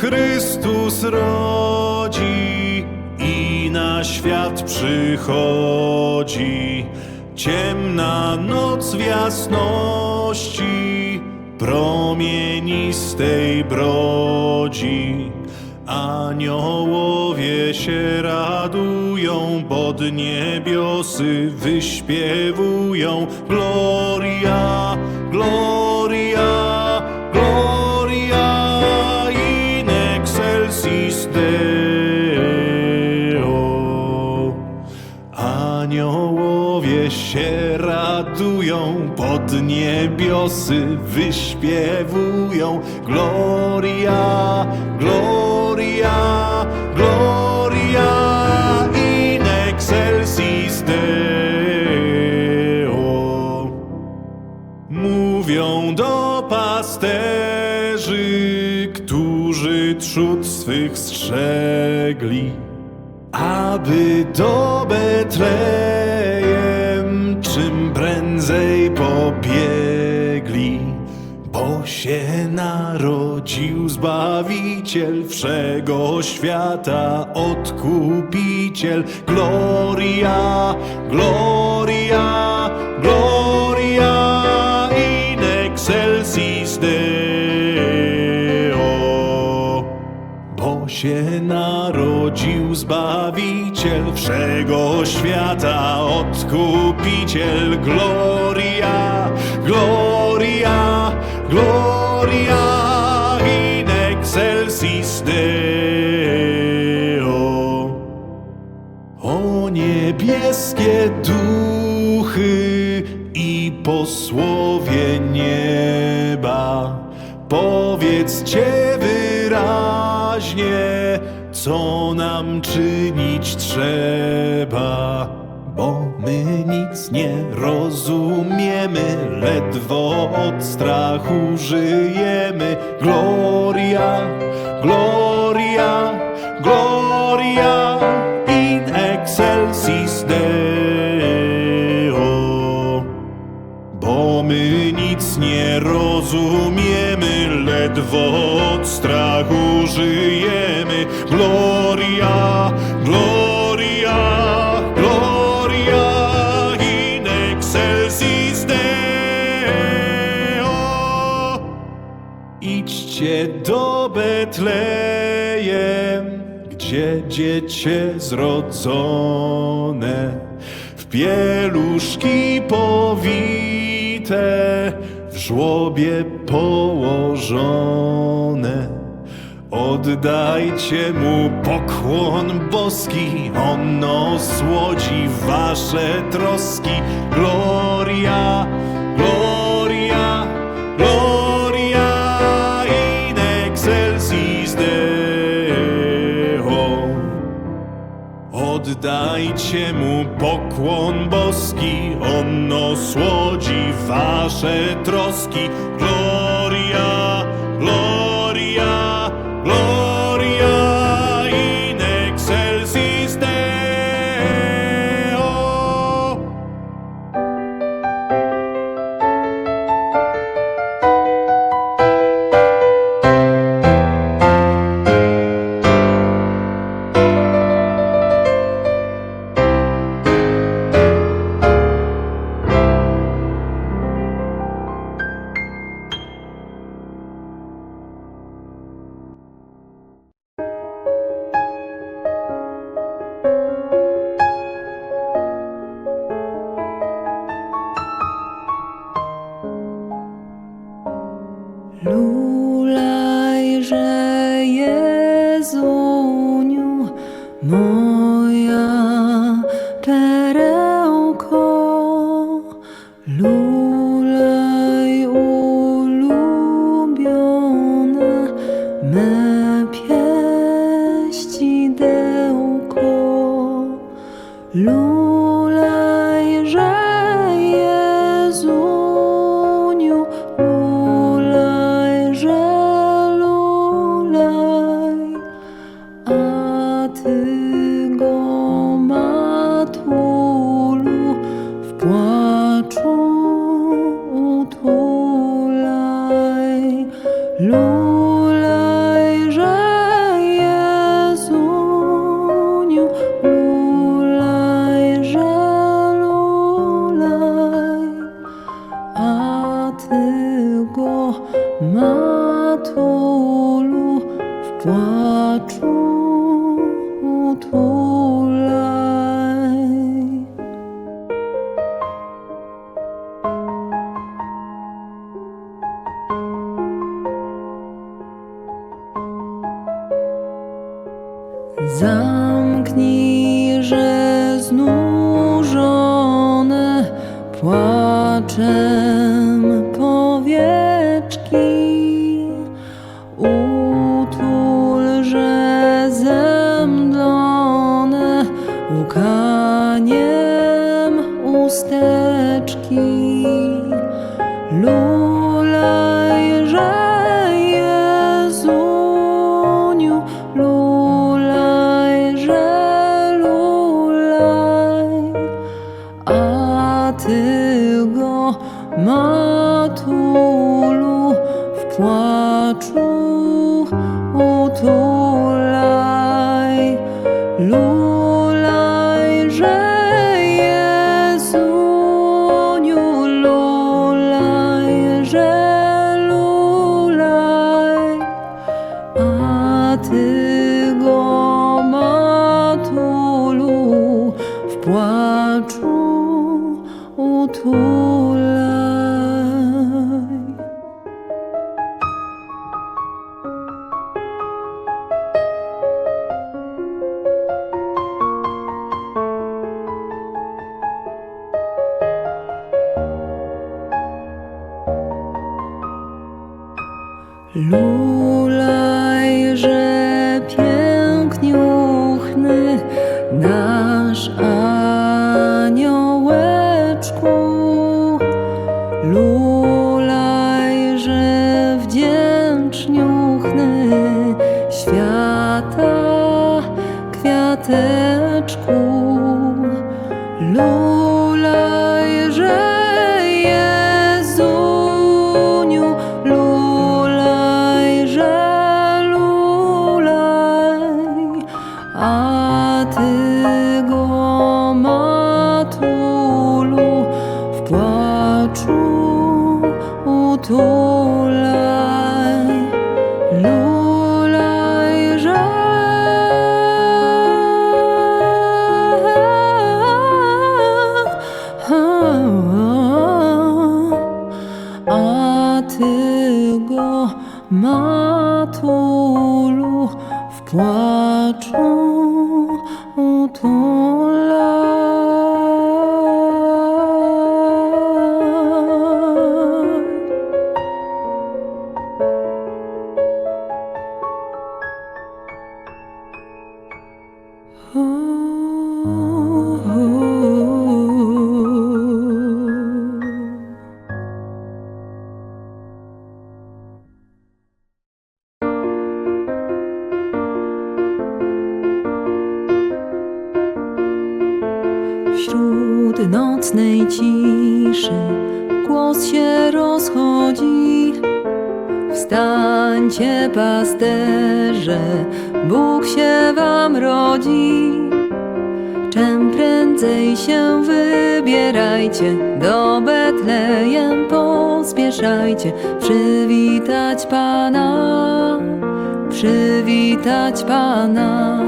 Chrystus rodzi i na świat przychodzi. Ciemna noc w jasności promienistej brodzi. Aniołowie się radują, pod niebiosy wyśpiewują. Gloria, gloria, się radują, pod niebiosy wyśpiewują. Gloria, gloria, gloria in excelsis Deo. Mówią do pasterzy, którzy trzód swych strzegli, aby do Betlejem się narodził Zbawiciel wszego świata, Odkupiciel. Gloria, gloria, gloria in excelsis Deo. Bo się narodził Zbawiciel wszego świata, Odkupiciel. Gloria, gloria, gloria in excelsis Deo. O niebieskie duchy i posłowie nieba, powiedzcie wyraźnie, co nam czynić trzeba. Bo my nic nie rozumiemy, ledwo od strachu żyjemy. Gloria, gloria, gloria in excelsis Deo. Bo my nic nie rozumiemy, ledwo od strachu żyjemy. Do Betlejem, gdzie dziecię zrodzone, w pieluszki powite, w żłobie położone. Oddajcie mu pokłon boski, on osłodzi wasze troski. Gloria, gloria, gloria Oddajcie mu pokłon boski, on osłodzi wasze troski. Gloria, gloria, gloria 的 Matulu, w płaczu Lou. Wybierajcie, do Betlejem pospieszajcie, przywitać Pana, przywitać Pana.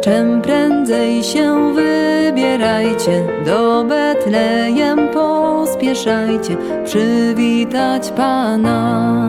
Czym prędzej się wybierajcie, do Betlejem pospieszajcie, przywitać Pana.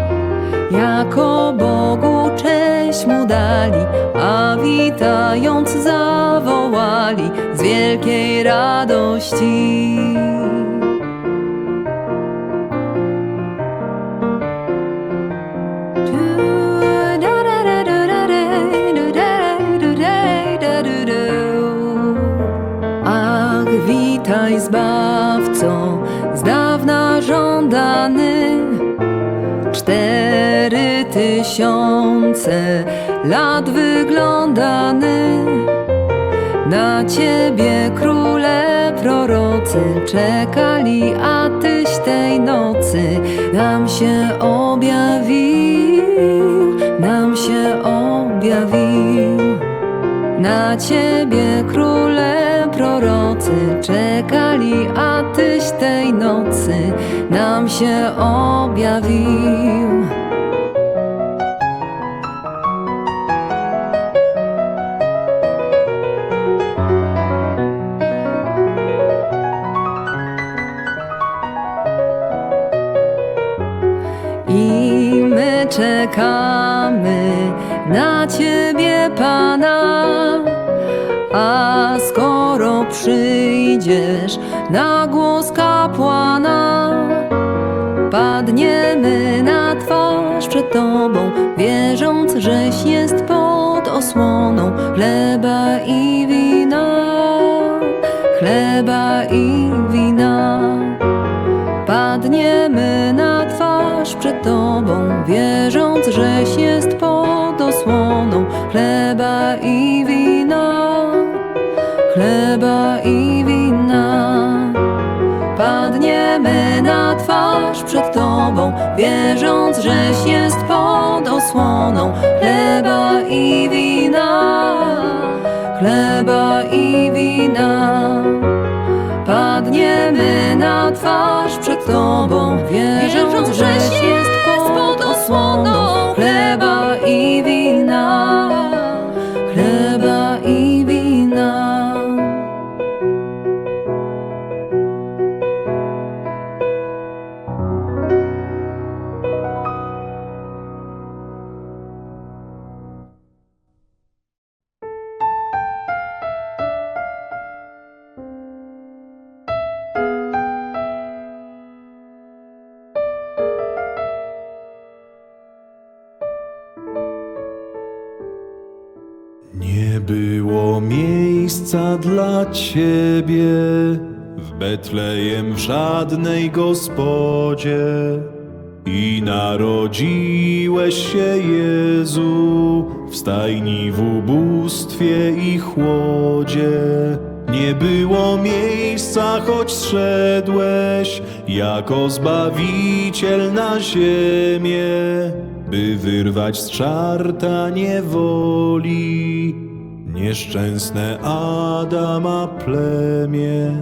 Jako Bogu cześć mu dali, a witając zawołali z wielkiej radości. Ach, witaj zbawco, z dawna żądany. Cztery tysiące lat wyglądany. Na ciebie króle prorocy czekali, a tyś tej nocy nam się objawił, nam się objawił. Na ciebie króle prorocy czekali, a tej nocy nam się objawił. I my czekamy na Ciebie, Pana. A skoro przyjdziesz na głos kapłana, padniemy na twarz przed Tobą, wierząc, żeś jest pod osłoną chleba i wina, chleba i wina. Padniemy na twarz przed Tobą, wierząc, żeś wierząc, żeś jest pod osłoną. Chleba i wina, chleba i wina. Padniemy na twarz przed Tobą, wierząc, żeś jest pod osłoną. Chleba i wina, miejsca dla ciebie. W Betlejem w żadnej gospodzie. I narodziłeś się Jezu w stajni w ubóstwie i chłodzie. Nie było miejsca, choć zszedłeś jako zbawiciel na ziemię by wyrwać z czarta niewoli nieszczęsne Adama plemię.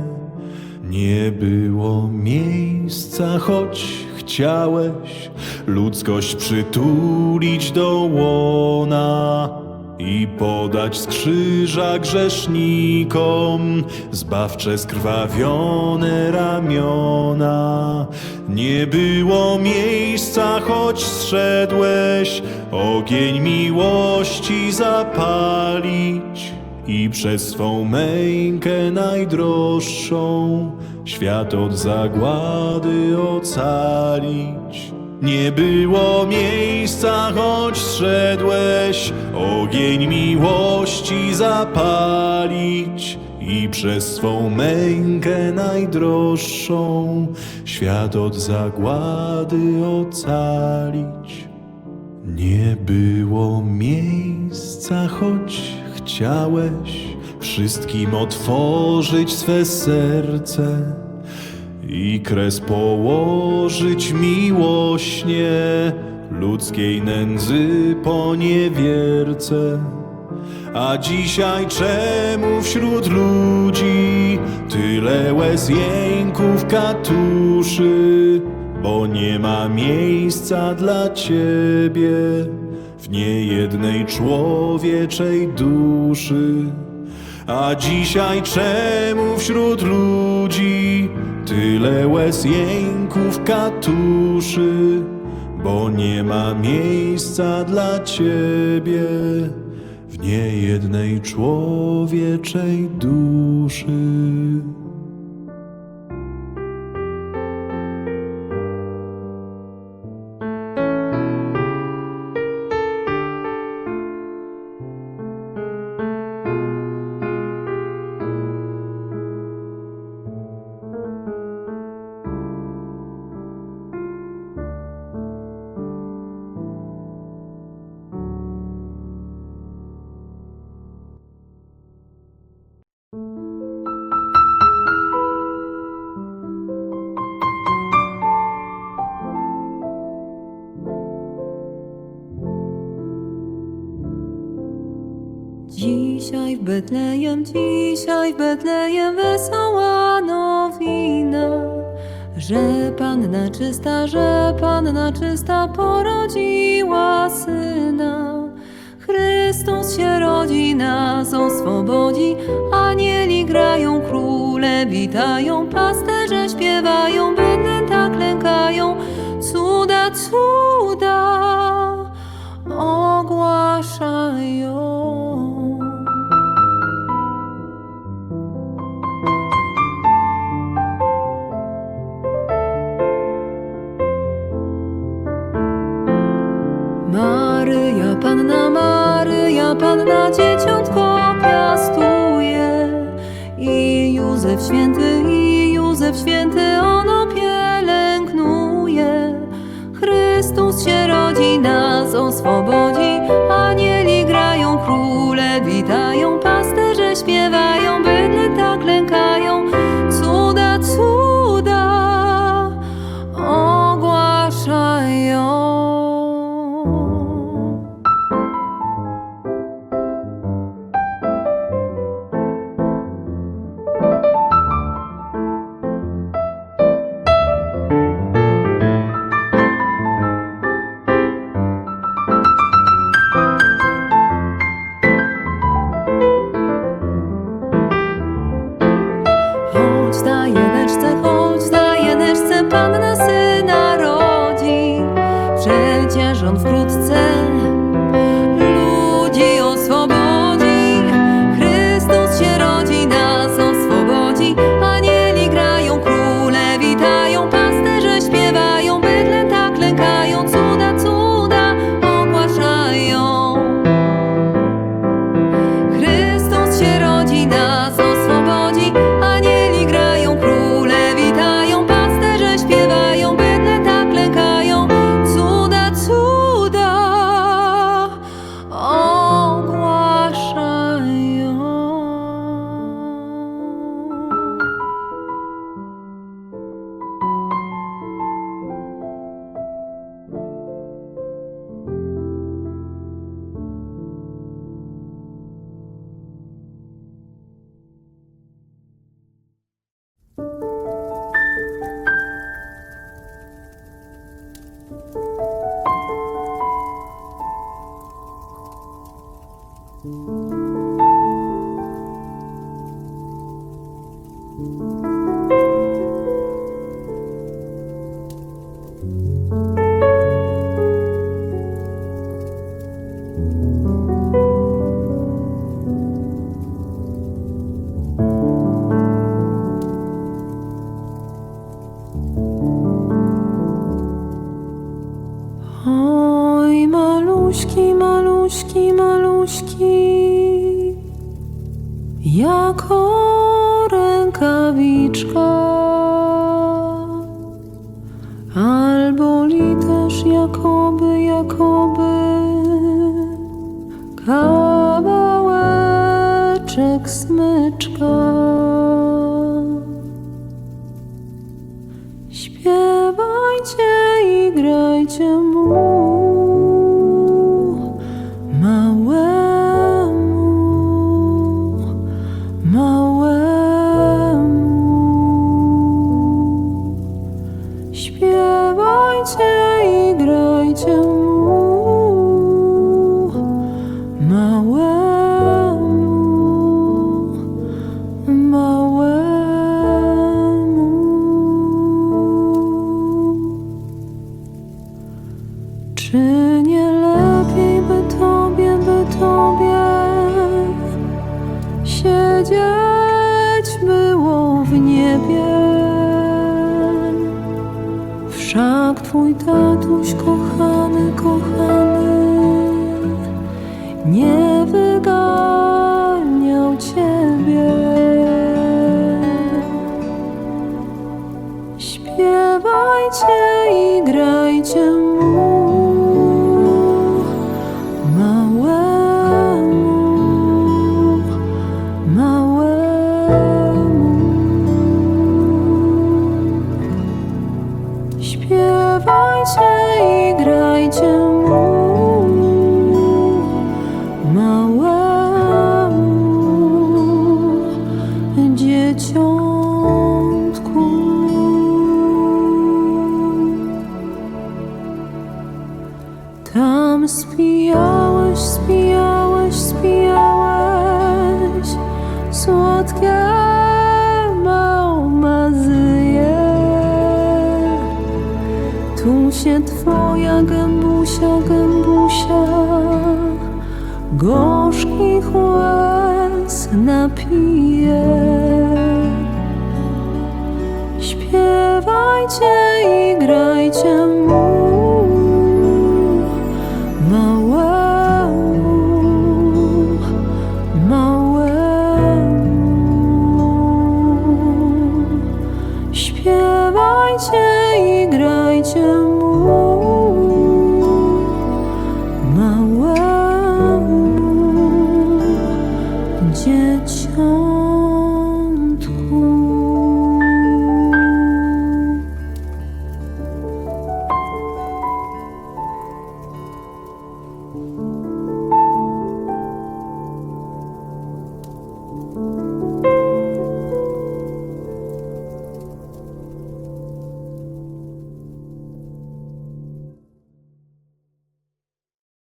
Nie było miejsca, choć chciałeś ludzkość przytulić do łona i podać z krzyża grzesznikom zbawcze skrwawione ramiona. Nie było miejsca, choć zszedłeś ogień miłości zapalić i przez swą mękę najdroższą świat od zagłady ocalić. Nie było miejsca, choć zszedłeś ogień miłości zapalić i przez swą mękę najdroższą świat od zagłady ocalić. Nie było miejsca, choć chciałeś wszystkim otworzyć swe serce i kres położyć miłośnie ludzkiej nędzy poniewierce. A dzisiaj czemu wśród ludzi tyle łez jęków katuszy? Bo nie ma miejsca dla ciebie w niejednej człowieczej duszy. A dzisiaj czemu wśród ludzi tyle łez jęków katuszy? Bo nie ma miejsca dla ciebie w niejednej człowieczej duszy. Betlejem dzisiaj, w Betlejem wesoła nowina, że Panna czysta, że Panna czysta porodziła Syna. Chrystus się rodzi, nas oswobodzi, anieli grają, króle witają, pasterze śpiewają, bydlę tak lękają, cuda, cuda ogłaszają. święty i Józef święty, ono pielęgnuje. Chrystus się rodzi nas, on swobodę. zdaje 梦。Wszak twój tatuś kochany, kochany, nie wygadał. Śpiewajcie i grajcie